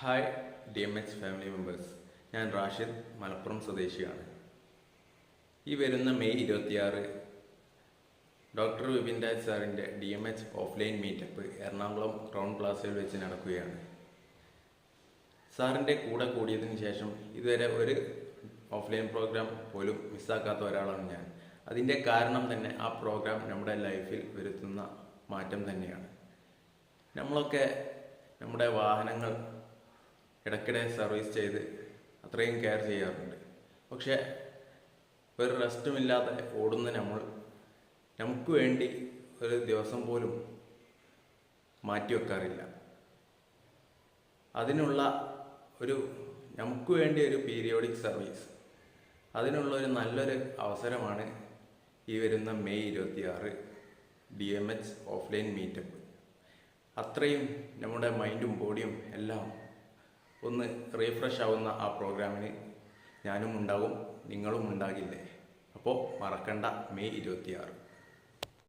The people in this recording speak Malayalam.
Hi D M H family members ഞാൻ റാഷിദ് മലപ്പുറം സ്വദേശിയാണ്. ഈ വരുന്ന മെയ് ഇരുപത്തിയാറ് ഡോക്ടർ വിപിൻ രാജ് സാറിന്റെ D M H offline meetup Ernakulam Crown പ്ലാസയിൽ വെച്ച് നടക്കുകയാണ്. സാറിന്റെ കൂടെ കൂടിയതിന് ശേഷം ഇതുവരെ ഒരു ഓഫ്ലൈൻ പ്രോഗ്രാം പോലും മിസ്സാക്കാത്ത ഒരാളാണ് ഞാൻ. അതിന്റെ കാരണം തന്നെ ആ പ്രോഗ്രാം നമ്മുടെ ലൈഫിൽ വരുത്തുന്ന മാറ്റം തന്നെയാണ്. നമ്മളൊക്കെ നമ്മുടെ വാഹനങ്ങൾ ഇടയ്ക്കിടെ സർവീസ് ചെയ്ത് അത്രയും കെയർ ചെയ്യാറുണ്ട്. പക്ഷേ ഒരു റെസ്റ്റുമില്ലാതെ ഓടുന്ന നമ്മൾ നമുക്ക് വേണ്ടി ഒരു ദിവസം പോലും മാറ്റിവെക്കാറില്ല അതിനുള്ള ഒരു നമുക്ക് വേണ്ടി ഒരു പീരിയോഡിക് സർവീസ് അതിനുള്ള ഒരു നല്ലൊരു അവസരമാണ് ഈ വരുന്ന മെയ് ഇരുപത്തിയാറ് D M H offline meetup അത്രയും നമ്മുടെ മൈൻഡും ബോഡിയും എല്ലാം ഒന്ന് റീഫ്രഷ് ആവുന്ന ആ പ്രോഗ്രാമിന് ഞാനും ഉണ്ടാകും നിങ്ങളും ഉണ്ടാകില്ലേ അപ്പോൾ മറക്കണ്ട മെയ് ഇരുപത്തിയാറ്.